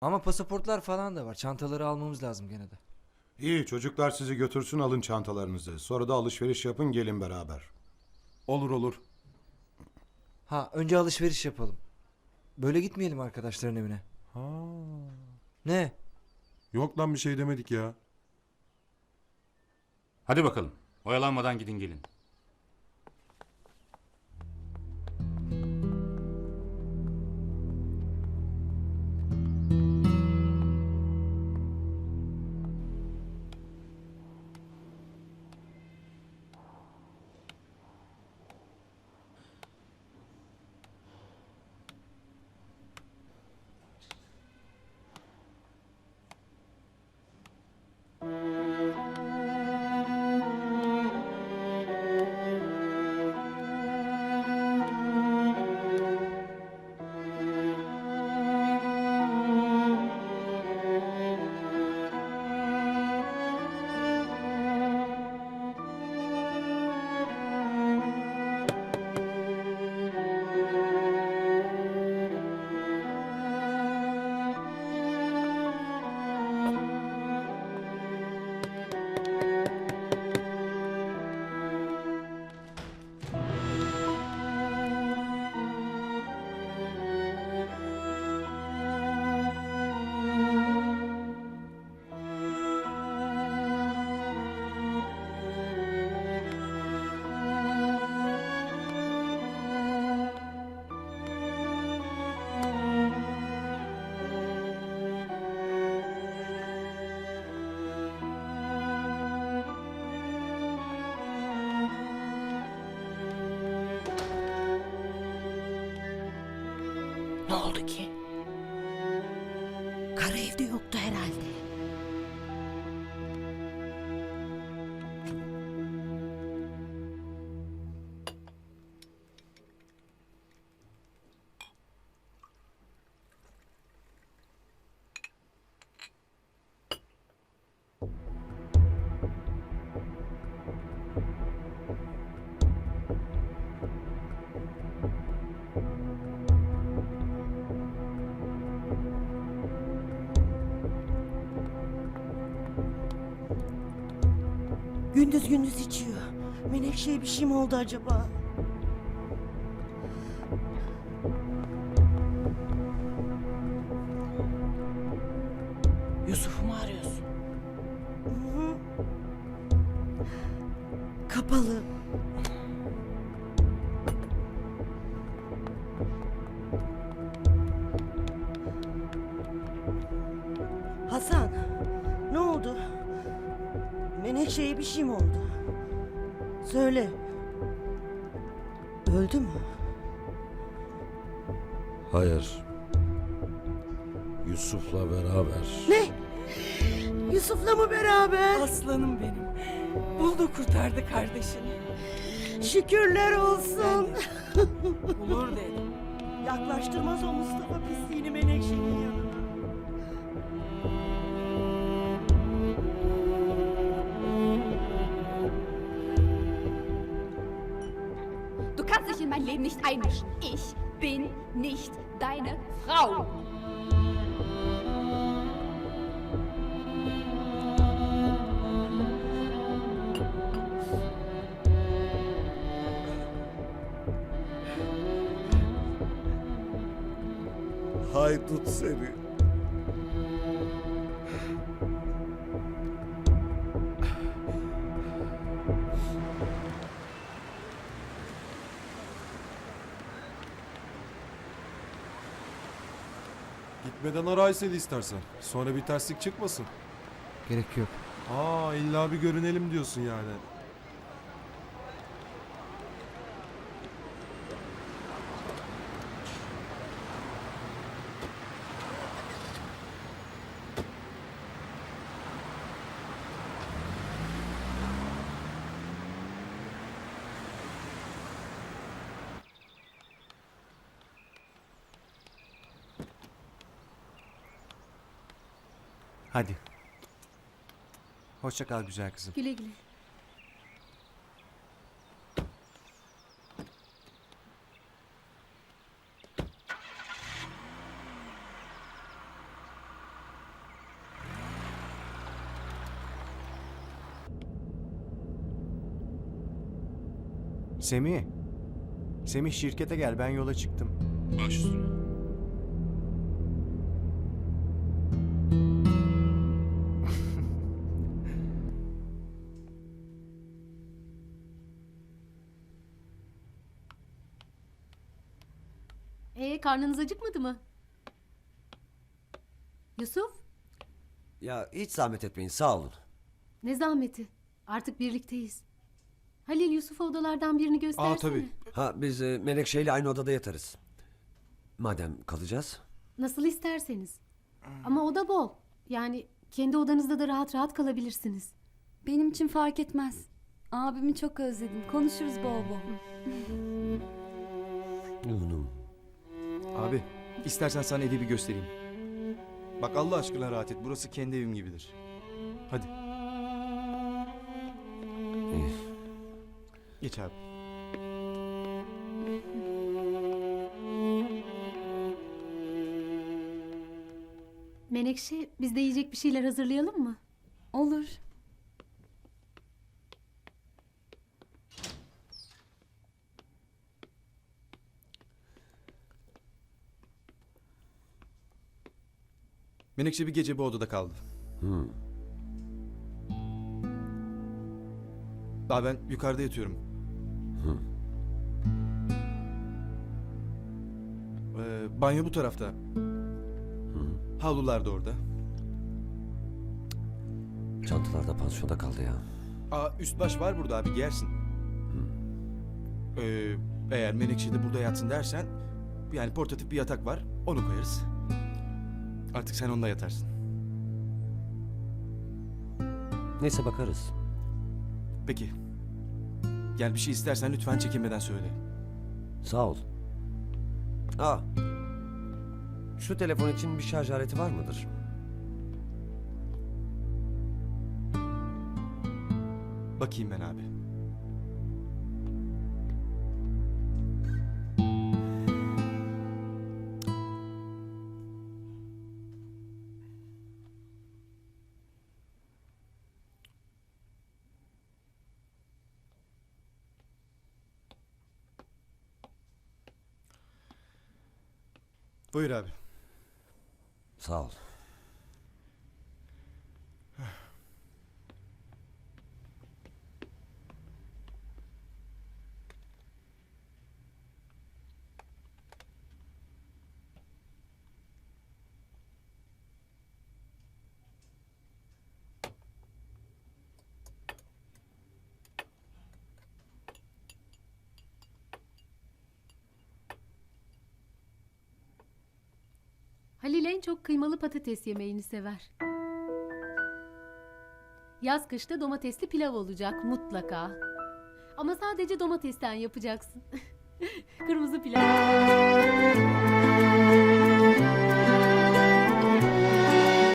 Ama pasaportlar falan da var. Çantaları almamız lazım gene de. İyi çocuklar sizi götürsün alın çantalarınızı. Sonra da alışveriş yapın gelin beraber. Olur olur. Ha önce alışveriş yapalım. Böyle gitmeyelim arkadaşların evine. Ha. Ne? Yok lan bir şey demedik ya. Hadi bakalım. Oyalanmadan gidin gelin. Oldu ki? Kara evde yoktu herhalde. Gündüz gündüz içiyor. Menekşe'ye bir şey mi oldu acaba? Yusuf'u mu arıyorsun? Kapalı. Hasan, ne oldu? Menekşe'ye bir şey mi oldu? Söyle. Öldü mü? Hayır. Yusuf'la beraber. Ne? Yusuf'la mı beraber? Aslanım benim. Buldu kurtardı kardeşini. Şükürler olsun. Bulur dedim. Yaklaştırmaz o Mustafa pisliğini Menekşe'nin Leben nicht einmischen. Ich bin nicht deine Frau. Haydut seni. Gitmeden ara Aysel'i istersen. Sonra bir terslik çıkmasın. Gerek yok. Aa illa bir görünelim diyorsun yani. Hadi. Hoşça kal güzel kızım. Güle güle. Semih. Semih şirkete gel ben yola çıktım. Baş üstüne. Ee, karnınız acıkmadı mı? Yusuf, Ya hiç zahmet etmeyin sağ olun. ne zahmeti. Artık birlikteyiz. Halil Yusuf'a odalardan birini göstersene. Aa tabii. Ha biz e, Menekşe ile aynı odada yatarız. Madem kalacağız. Nasıl isterseniz. Ama oda bol. Yani kendi odanızda da rahat rahat kalabilirsiniz. Benim için fark etmez. Abimi çok özledim. Konuşuruz bol bol. Unum. Abi istersen sana evi bir göstereyim. Bak Allah aşkına rahat et. Burası kendi evim gibidir. Hadi. Geç abi. Menekşe, biz de yiyecek bir şeyler hazırlayalım mı? Olur. Menekşe bir gece bu odada kaldı. Hmm. Daha ben yukarıda yatıyorum. Ee, banyo bu tarafta. Havlular da orada. Çantalar da pansiyonda kaldı ya. Aa, üst baş var burada abi giyersin. Ee, eğer Menekşe de burada yatsın dersen yani portatif bir yatak var onu koyarız. Artık sen onda yatarsın. Neyse bakarız. Peki. Yani bir şey istersen lütfen çekinmeden söyle. Sağ ol. Aa. Şu telefon için bir şarj aleti var mıdır? Bakayım ben abi. Buyur abi. Sağ ol. Halil en çok kıymalı patates yemeğini sever. Yaz kışta domatesli pilav olacak mutlaka. Ama sadece domatesten yapacaksın. Kırmızı pilav.